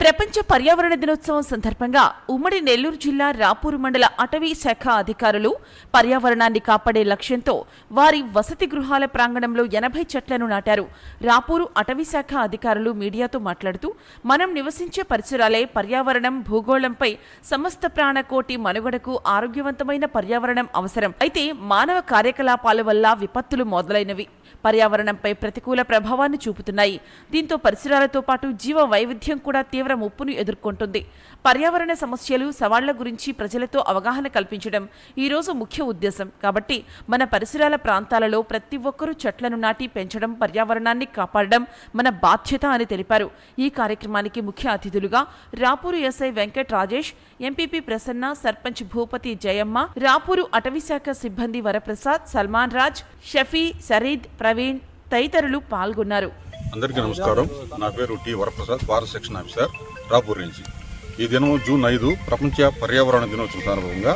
ప్రపంచ పర్యావరణ దినోత్సవం సందర్భంగా ఉమ్మడి నెల్లూరు జిల్లా రాపూరు మండల అటవీ శాఖ అధికారులు పర్యావరణాన్ని కాపాడే లక్ష్యంతో వారి వసతి గృహాల ప్రాంగణంలో ఎనభై చెట్లను నాటారు. రాపూరు అటవీ శాఖ అధికారులు మీడియాతో మాట్లాడుతూ మనం నివసించే పరిసరాలే పర్యావరణం భూగోళంపై సమస్త ప్రాణకోటి మనుగడకు ఆరోగ్యవంతమైన పర్యావరణం అవసరం. అయితే మానవ కార్యకలాపాల వల్ల విపత్తులు మొదలైనవి. పర్యావరణంపై ప్రతికూల ప్రభావాన్ని చూపుతున్నాయి. దీంతో పరిసరాలతో పాటు జీవ వైవిధ్యం కూడా తీవ్ర ముప్పును ఎదుర్కొంటుంది. పర్యావరణ సమస్యలు సవాళ్ళ గురించి ప్రజలతో అవగాహన కల్పించడం ఈ రోజు ముఖ్య ఉద్దేశం. కాబట్టి మన పరిసరాల ప్రాంతాలలో ప్రతి ఒక్కరూ చెట్లను నాటి పెంచడం పర్యావరణాన్ని కాపాడడం మన బాధ్యత అని తెలిపారు. ఈ కార్యక్రమానికి ముఖ్య అతిథులుగా రాపూరు ఎస్ఐ వెంకట్ రాజేష్ ఎంపీపీ ప్రసన్న సర్పంచ్ భూపతి జయమ్మ రాపూరు అటవీశాఖ సిబ్బంది వరప్రసాద్ సల్మాన్ రాజ్ షఫీ సరీద్ ప్రవీణ్ తదితరులు పాల్గొన్నారు. అందరికీ నమస్కారం. నా పేరు T Varaprasad forest section officer Rapur నుంచి. ఈ దినం జూన్ ఐదు ప్రపంచ పర్యావరణ దినోత్సవం సందర్భంగా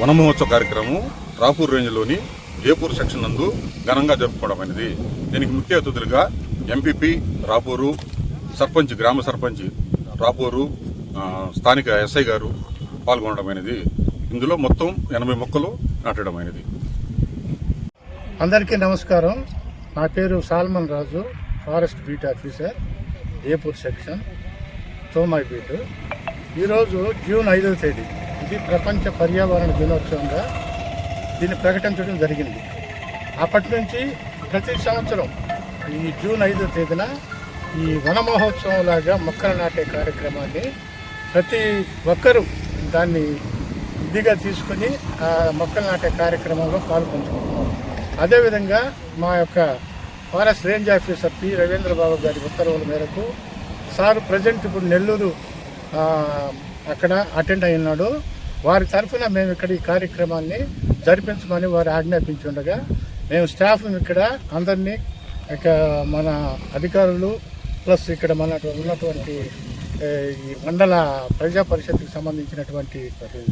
వనమహోత్సవ కార్యక్రమం రాపూర్ రేంజ్లోని జేపూర్ సెక్షన్ నందు ఘనంగా జరుపుకోవడమైనది. దీనికి ముఖ్య అతిథులుగా ఎంపీపీ రాపూరు సర్పంచ్ గ్రామ సర్పంచ్ రాపూరు స్థానిక ఎస్ఐ గారు పాల్గొనడమైనది. ఇందులో మొత్తం ఎనభై మొక్కలు నాటడమైనది. అందరికీ నమస్కారం. నా పేరు Salman Raju. Forest beat officer Epur section చోమాయి beat ఈరోజు జూన్ ఐదవ తేదీ. ఇది ప్రపంచ పర్యావరణ దినోత్సవంగా దీన్ని ప్రకటించడం జరిగింది. అప్పటి నుంచి ప్రతి సంవత్సరం ఈ జూన్ ఐదవ తేదీన ఈ వనమహోత్సవం లాగా మొక్కలు నాటే కార్యక్రమాన్ని ప్రతి ఒక్కరూ దాన్ని ఇదిగా తీసుకుని ఆ మొక్కలు నాటే కార్యక్రమంలో పాల్పంచుకుంటున్నాం అదేవిధంగా మా యొక్క forest range officer P Ravindra Babu గారి ఉత్తర్వుల మేరకు సార్ ప్రజెంట్ ఇప్పుడు నెల్లూరు అక్కడ అటెండ్ అయి ఉన్నాడు వారి తరఫున మేము ఇక్కడ ఈ కార్యక్రమాన్ని జరిపించమని వారు ఆజ్ఞాపించి ఉండగా మేము స్టాఫ్ ఇక్కడ అందరినీ ఇక మన అధికారులు ప్లస్ ఇక్కడ మన ఉన్నటువంటి ఈ మండల ప్రజా పరిషత్కి సంబంధించినటువంటి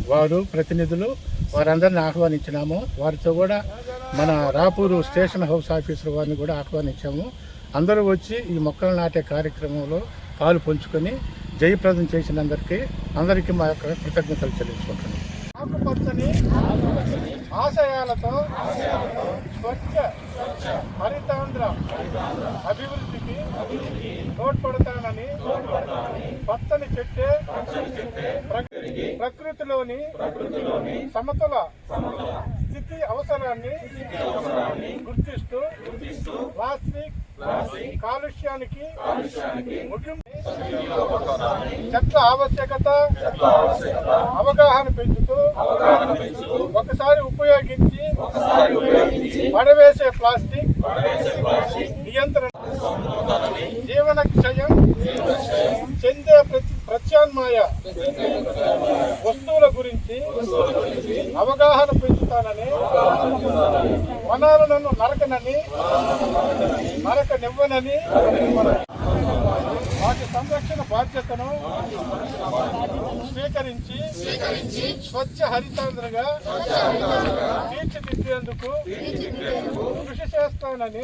వారు ప్రతినిధులు వారందరిని ఆహ్వానించినాము. వారితో కూడా మన రాపూరు స్టేషన్ హౌస్ ఆఫీసర్ వారిని కూడా ఆహ్వానించాము. అందరూ వచ్చి ఈ మొక్కలు నాటే కార్యక్రమంలో పాలు పంచుకొని జయప్రదం చేసినందరికీ అందరికీ మా యొక్క కృతజ్ఞతలు చెల్లించుకుంటున్నాం. ఆకుపచ్చని ఆశయాలతో స్వచ్ఛ హరితాంధ్ర అభివృద్ధికి తోడ్పడతానని పచ్చని చెట్టే ప్రకృతిలోని సమతుల స్థితి అవసరాన్ని గుర్తిస్తూ ప్లాస్టిక్ కాలుష్యానికి చెట్ల ఆవశ్యకత అవగాహన పెంచుతూ ఒకసారి ఉపయోగించి పడవేసే ప్లాస్టిక్ నియంత్రణ జీవన క్షయం చెందే ప్రత్యామ్నాయ అవగాహన పెంచుతానని వనాలను నరకనని నరకనివ్వనని వాటి సంరక్షణ బాధ్యతను స్వీకరించి స్వచ్ఛ హరితాంధ్రగా తీర్చిదిద్దేందుకు కృషి చేస్తానని